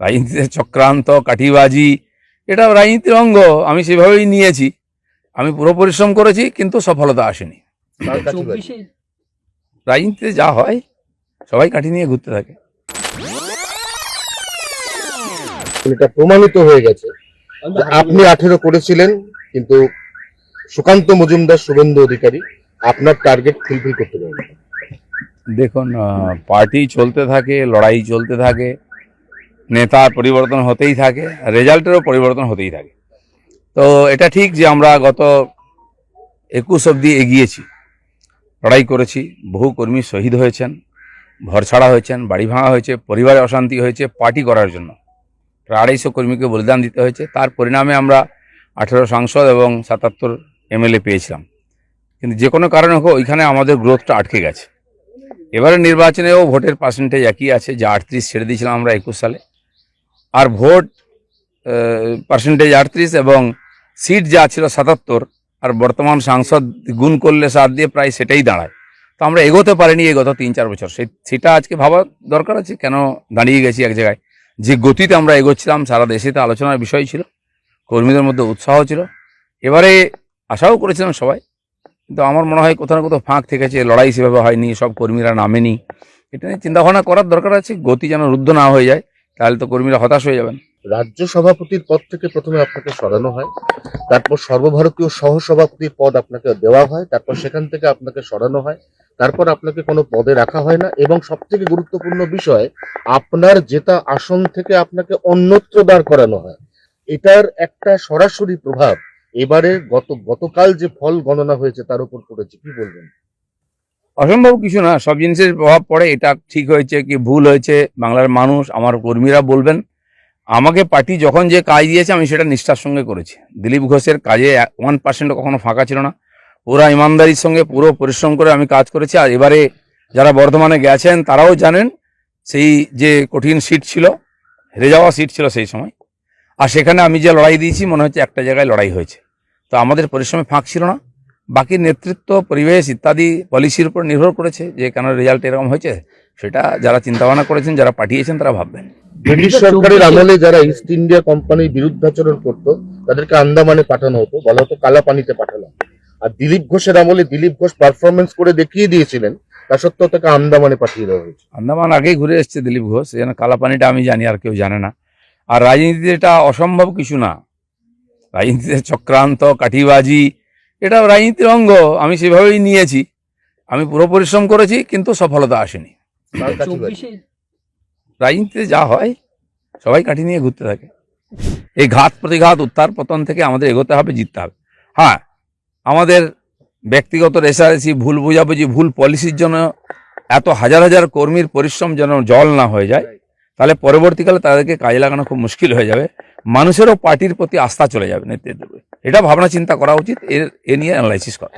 রাজনীতিতে চক্রান্ত কাঠিবাজি এটা রাজনীতির অঙ্গ আমি সেভাবেই নিয়েছি। আমি পুরো পরিশ্রম করেছি কিন্তু সফলতা আসেনি। রাজনীতিতে যা হয় সবাই কাঠি নিয়ে ঘুরতে থাকে। এটা প্রমাণিত হয়ে গেছে আপনি আঠেরো করেছিলেন কিন্তু সুকান্ত মজুমদার শুভেন্দু অধিকারী আপনার টার্গেট ফুলফিল করতে পারেন দেখুন পার্টি চলতে থাকে লড়াই চলতে থাকে। নেতার পরিবর্তন হতেই থাকে, রেজাল্টেরও পরিবর্তন হতেই থাকে। তো এটা ঠিক যে আমরা গত একুশ অবধি এগিয়েছি, লড়াই করেছি, বহু কর্মী শহীদ হয়েছেন ঘর ছাড়া হয়েছেন, বাড়ি ভাঙা হয়েছে, পরিবারে অশান্তি হয়েছে, পার্টি করার জন্য। প্রায় আড়াইশো কর্মীকে বলিদান দিতে হয়েছে, তার পরিণামে আমরা আঠেরো সাংসদ এবং সাতাত্তর এমএলএ পেয়েছিলাম। কিন্তু যে কোনো কারণে হোক, ওইখানে আমাদের গ্রোথটা আটকে গেছে। এবারে নির্বাচনেও ভোটের পার্সেন্টেজ একই আছে, যা আটত্রিশ ছেড়ে দিয়েছিলাম আমরা একুশ সালে। আর ভোট পার্সেন্টেজ আটত্রিশ এবং সিট যা ছিল সাতাত্তর, আর বর্তমান সাংসদ গুণ করলে সাত দিয়ে প্রায় সেটাই দাঁড়ায়। তো আমরা এগোতে পারিনি এই গত তিন চার বছর। সেই, সেটা আজকে ভাবা দরকার আছে, কেন দাঁড়িয়ে গেছি এক জায়গায়? যে গতিতে আমরা এগোচ্ছিলাম, সারা দেশে তো আলোচনার বিষয় ছিল, কর্মীদের মধ্যে উৎসাহ ছিল। এবারে আশাও করেছিলাম সবাই, কিন্তু আমার মনে হয় কোথাও না কোথাও ফাঁক থেকেছে, লড়াই সেভাবে হয়নি, সব কর্মীরা নামেনি। এটা নিয়ে চিন্তাভাবনা করার দরকার আছে, গতি যেন রুদ্ধ না হয়ে যায়। তাহলে তো কর্মীরা হতাশ হয়ে যাবেন। রাজ্য সভাপতির পদ থেকে প্রথমে আপনাকে সরানো হয়, তারপর সর্বভারতীয় সহসভাপতির পদ আপনাকে দেওয়া হয়, তারপর সেখান থেকে আপনাকে সরানো হয়, তারপর আপনাকে কোনো পদে রাখা হয় না এবং সব থেকে গুরুত্বপূর্ণ বিষয়, আপনার জেতা আসন থেকে আপনাকে অন্যত্র দাঁড় করানো হয়। এটার একটা সরাসরি প্রভাব, এবারে গত, গতকাল যে ফল গণনা হয়েছে তার উপর পড়েছে, কি বলবেন? অসম্ভব কিছু না, সব জিনিসের প্রভাব পড়ে, এটা ঠিক হয়েছে কি ভুল হয়েছে, বাংলার মানুষ, আমার কর্মীরা বলবেন। আমাকে পার্টি যখন যে কাজ দিয়েছে, আমি সেটা নিষ্ঠার সঙ্গে করেছি। দিলীপ ঘোষের কাজে ওয়ান পার্সেন্ট কখনো ফাঁকা ছিল না। পুরো ইমানদারির সঙ্গে পুরো পরিশ্রম করে আমি কাজ করেছি। আর এবারে যারা বর্ধমানে গেছেন, তারাও জানেন, সেই যে কঠিন সিট ছিল, হেরে যাওয়া সিট ছিল সেই সময়। আর সেখানে আমি যে লড়াই দিয়েছি, মনে হচ্ছে একটা জায়গায় লড়াই হয়েছে। তো আমাদের পরিশ্রমে ফাঁক ছিল না। বাকি নেতৃত্ব পরিবেশ ইত্যাদি পলিসির উপর নির্ভর করেছে যে কেন রেজাল্ট এরকম হয়েছে সেটা যারা চিন্তাভাবনা করেছেন যারা পাঠিয়েছেন তারা ভাববেন। ব্রিটিশ সরকারের আমলে যারা ইস্ট ইন্ডিয়া কোম্পানির বিরুদ্ধাচরণ করতো তাদেরকে আন্দামানে পাঠানো হতো বলা হতো কালা পানিতে পাঠানো আর দিলীপ ঘোষের আমলে দিলীপ ঘোষ পারফরমেন্স করে দেখিয়ে দিয়েছিলেন তা সত্ত্বেও তাকে আন্দামানে পাঠিয়ে দেওয়া হয়েছে। আন্দামান আগেই ঘুরে এসছে দিলীপ ঘোষ যেন কালাপানিটা আমি জানি আর কেউ জানে না। আর রাজনীতিতে এটা অসম্ভব কিছু না। রাজনীতিতে চক্রান্ত কাঠিবাজি এটা রাজনীতির অঙ্গ আমি সেভাবেই নিয়েছি। আমি পুরো পরিশ্রম করেছি কিন্তু সফলতা আসেনি। রাজনীতিতে যা হয় সবাই কাঠি নিয়ে ঘুরতে থাকে। এই ঘাত প্রতিঘাত উত্তার পতন থেকে আমাদের এগোতে হবে জিততে হবে। হ্যাঁ আমাদের ব্যক্তিগত রেসারেসি ভুল বোঝাবুঝি ভুল পলিসির জন্য এত হাজার হাজার কর্মীর পরিশ্রম যেন জল না হয়ে যায় তাহলে পরবর্তীকালে তাদেরকে কাজে লাগানো খুব মুশকিল হয়ে যাবে। মানুষেরও পার্টির প্রতি আস্থা চলে যাবে নেতৃত্বের এটা ভাবনা চিন্তা করা উচিত, এর, এ নিয়ে অ্যানালাইসিস করা।